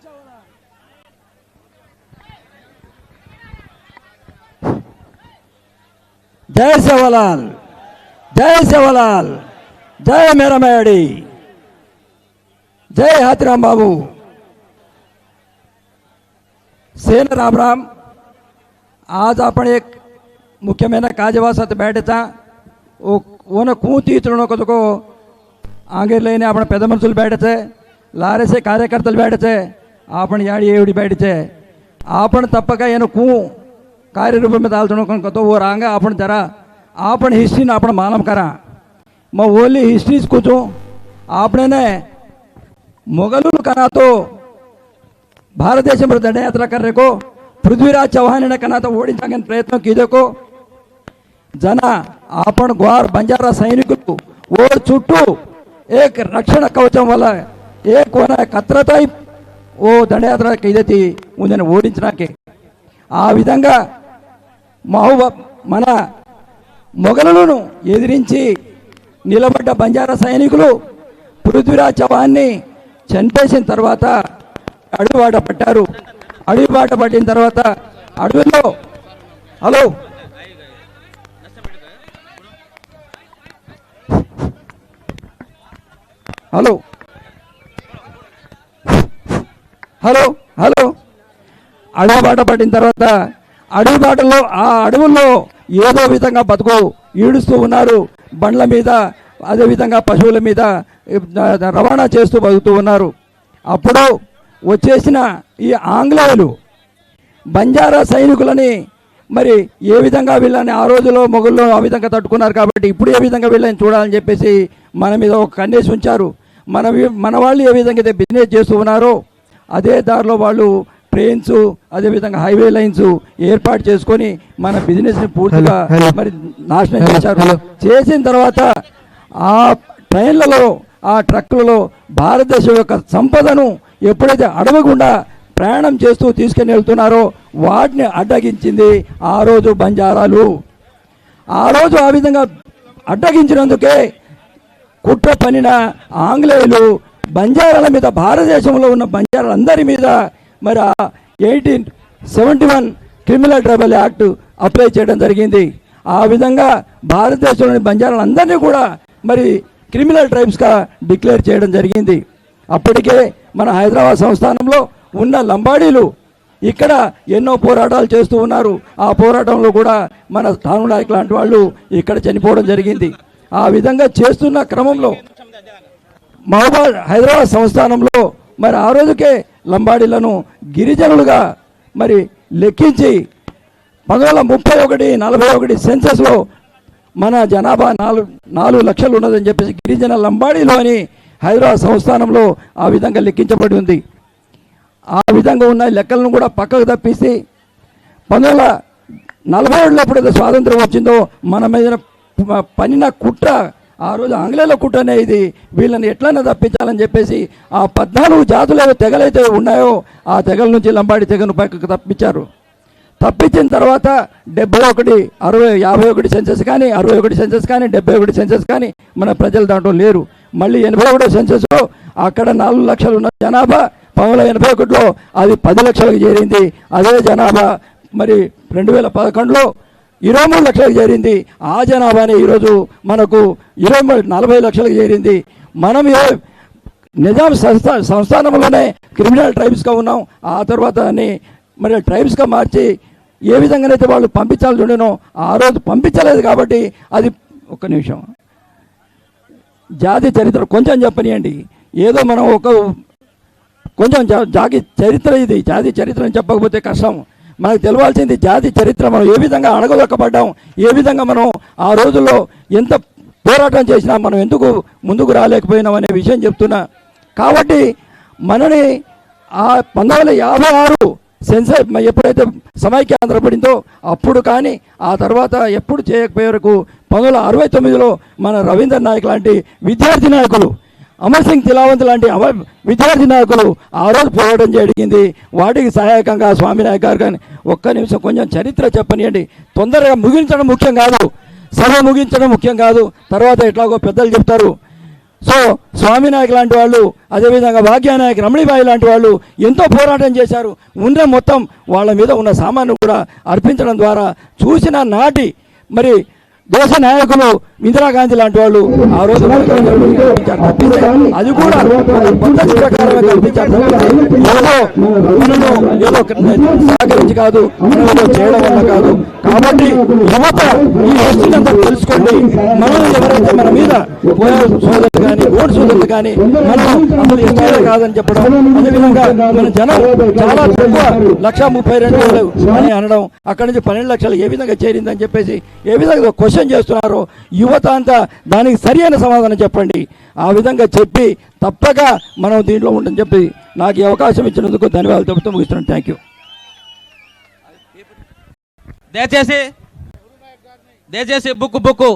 खर्चा हो रहा है जय सेवालाल जय सेवालाल जय मेरा मैडी, जय हाथीराम बाबू। सेन राम राम, आज आपण एक मुख्यमंत्र्यांना काजवासात बैठता ओन खूंती इतरणो को तो आगे लेने आपण पैदमनसूल बैठते लारे से कार्यकर्ता बैठते ಆ ಪಣ ಯಾಡಿ ಏಡಿ ಬೈಡ್ಚೆ આપણ તપકા એનો કું કાર્યરૂપે તાલતણો કણ કતો ઓ રાંગા આપણ જરા આપણ હિસ્ટ્રીને આપણે માલમ કરા માં ઓલી હિસ્ટ્રી જ કૂચો આપણે మొఘలు కనాతో భారతదేశంలో దండయాత్ర కర్రెకో పృథ్వీరాజ్ చౌహాన్ కనాతో ఓడించాలని ప్రయత్నం కీదకో జన ఆపణ గ్వార్ బంజారా సైనికులు ఓ చుట్టూ ఏక్ రక్షణ కవచం వల్ల ఏ కొన కత్రతాయి ఓ దండయాత్ర కీదతి ఉందని ఓడించడానికి. ఆ విధంగా మహబూబ మన మొఘలను ఎదిరించి నిలబడ్డ బంజారా సైనికులు పృథ్వీరాజ్ చవాన్ని చంపేసిన తర్వాత అడుగుబాట పట్టారు. అడవి బాట పట్టిన తర్వాత అడవిలో హలో. హలో. Hello hello. అడవి బాట పట్టిన తర్వాత అడవి బాటలో ఆ అడవుల్లో ఏదో విధంగా బతుకు ఈడుస్తూ ఉన్నారు. బండ్ల మీద అదేవిధంగా పశువుల మీద రవాణా చేస్తూ బతుకుతూ ఉన్నారు. అప్పుడు వచ్చేసిన ఈ ఆంగ్లేయులు బంజారా సైనికులని మరి ఏ విధంగా వీళ్ళని ఆ రోజులో మొగుల్లో ఆ విధంగా తట్టుకున్నారు కాబట్టి ఇప్పుడు ఏ విధంగా వీళ్ళని చూడాలని చెప్పేసి మన మీద ఒక కన్నేసి ఉంచారు. మన మన వాళ్ళు ఏ విధంగా అయితే బిజినెస్ చేస్తూ ఉన్నారో అదే దారిలో వాళ్ళు ట్రైన్స్ అదేవిధంగా హైవే లైన్స్ ఏర్పాటు చేసుకొని మన బిజినెస్ని పూర్తిగా. మరి నాశనం చేశారు. చేసిన తర్వాత ఆ ట్రైన్లలో ఆ ట్రక్కులలో భారతదేశం యొక్క సంపదను ఎప్పుడైతే అడగకుండా ప్రయాణం చేస్తూ తీసుకుని వెళ్తున్నారో వాటిని అడ్డగించింది ఆ రోజు బంజారాలు ఆ రోజు ఆ విధంగా అడ్డగించినందుకే కుట్ర పనిన ఆంగ్లేయులు బంజారాల మీద భారతదేశంలో ఉన్న బంజారాలందరి మీద మరి eighteen seventy one criminal tribal act apply చేయడం జరిగింది. ఆ విధంగా భారతదేశంలోని బంజారాలందరినీ కూడా మరి క్రిమినల్ ట్రైబ్స్గా డిక్లేర్ చేయడం జరిగింది. అప్పటికే మన హైదరాబాద్ సంస్థానంలో ఉన్న లంబాడీలు ఇక్కడ ఎన్నో పోరాటాలు చేస్తూ ఉన్నారు. ఆ పోరాటంలో కూడా మన స్థాను నాయకులు లాంటి వాళ్ళు ఇక్కడ చనిపోవడం జరిగింది. ఆ విధంగా చేస్తున్న క్రమంలో మహబాద్ హైదరాబాద్ సంస్థానంలో మరి ఆ రోజుకే లంబాడీలను గిరిజనులుగా మరి లెక్కించి పంతొమ్మిది వందల ముప్పై ఒకటి నలభై ఒకటి సెన్సస్లో మన జనాభా నాలుగు నాలుగు లక్షలు ఉన్నదని చెప్పేసి గిరిజన లంబాడీలోని హైదరాబాద్ సంస్థానంలో ఆ విధంగా లెక్కించబడి ఉంది. ఆ విధంగా ఉన్న లెక్కలను కూడా పక్కకు తప్పిస్తే పంతొమ్మిది వందల నలభై ఏడులో ఎప్పుడైతే స్వాతంత్రం వచ్చిందో మన మీద పనిన కుట్ర ఆ రోజు ఆంగ్లేయుల కుట్రనే ఇది. వీళ్ళని ఎట్లన్నా తప్పించాలని చెప్పేసి ఆ పద్నాలుగు జాతులు ఏవో తెగలైతే ఉన్నాయో ఆ తెగల నుంచి లంబాడి తెగను పక్కకు తప్పించారు. తప్పించిన తర్వాత డెబ్బై ఒకటి అరవై యాభై ఒకటి సెన్సెస్ కానీ అరవై ఒకటి సెన్సెస్ కానీ డెబ్బై ఒకటి సెన్సెస్ కానీ మన ప్రజలు దాంట్లో లేరు. మళ్ళీ ఎనభై ఒకటో సెన్సెస్లో అక్కడ నాలుగు లక్షలు ఉన్న జనాభా పవన్ ఎనభై ఒకటిలో అది పది లక్షలకు చేరింది. అదే జనాభా మరి రెండు వేల పదకొండులో ఇరవై మూడు లక్షలకు చేరింది. ఆ జనాభానే ఈరోజు మనకు ఇరవై మూడు నలభై లక్షలకు చేరింది. మనం ఏ నిజాం సంస్థా సంస్థానంలోనే క్రిమినల్ ట్రైబ్స్గా ఉన్నాం. ఆ తర్వాత దాన్ని మరి ట్రైబ్స్గా మార్చి ఏ విధంగానైతే వాళ్ళు పంపించాల్సి ఉండేనో ఆ రోజు పంపించలేదు కాబట్టి అది ఒక్క నిమిషం. జాతి చరిత్ర కొంచెం చెప్పనియండి. ఏదో మనం ఒక కొంచెం జా- జాతి చరిత్ర ఇది. జాతి చరిత్ర అని చెప్పకపోతే కష్టం. మనకు తెలవాల్సింది జాతి చరిత్ర మనం ఏ విధంగా అణగదొక్కబడ్డాం ఏ విధంగా మనం ఆ రోజుల్లో ఎంత పోరాటం చేసినా మనం ఎందుకు ముందుకు రాలేకపోయినాం అనే విషయం చెప్తున్నా. కాబట్టి మనని ఆ పంతొమ్మిది వందల యాభై ఆరు సెన్సర్ ఎప్పుడైతే సమైక్య ఆంధ్రపడిందో అప్పుడు కానీ ఆ తర్వాత ఎప్పుడు చేయకపోయే వరకు పంతొమ్మిది వందల అరవై తొమ్మిదిలో మన రవీంద్ర నాయక్ లాంటి విద్యార్థి నాయకులు అమర్ సింగ్ తిలావంత్ లాంటి అమర్ విద్యార్థి నాయకులు ఆ రోజు పోరాటం జరిగింది. వాటికి సహాయకంగా స్వామినాయక్ గారు కానీ ఒక్క నిమిషం కొంచెం చరిత్ర చెప్పనియండి. తొందరగా ముగించడం ముఖ్యం కాదు. సభ ముగించడం ముఖ్యం కాదు. తర్వాత ఎట్లాగో పెద్దలు చెప్తారు. సో స్వామినాయక్ లాంటి వాళ్ళు అదేవిధంగా భాగ్యానాయక్ రమణిబాయి లాంటి వాళ్ళు ఎంతో పోరాటం చేశారు. ఉన్న మొత్తం వాళ్ళ మీద ఉన్న సామాను కూడా అర్పించడం ద్వారా చూసిన నాటి మరి దేశ నాయకులు ఇందిరాగాంధీ లాంటి వాళ్ళు ఆ రోజు అది కూడా పద్ధతి ప్రకారమే కల్పించారు తప్పితే ఏదో మనను ఏదో సహకరించి కాదు ఏదో చేయడం వల్ల కాదు. కాబట్టి యువత ఈ హిస్టరీని తెలుసుకోండి. మనం ఎవరైతే మన మీద సోదరులు కానీ ఓటు సోదరులు కానీ మనం అసలు ఎస్టీలే కాదని చెప్పడం అదేవిధంగా మన జనం చాలా తక్కువ లక్ష ముప్పై రెండు వేలు అని అనడం అక్కడి నుంచి పన్నెండు లక్షలు ఏ విధంగా చేరిందని చెప్పేసి ఏ విధంగా క్వశ్చన్ చేస్తున్నారో. యువత అంతా దానికి సరి అయిన సమాధానం చెప్పండి. ఆ విధంగా చెప్పి తప్పక మనం దీంట్లో ఉండని చెప్పి నాకు ఈ అవకాశం ఇచ్చినందుకు ధన్యవాదాలు చెబుతూ ముగిస్తున్నాను. థ్యాంక్ యూ దయచేసి దయచేసి బుక్ బుక్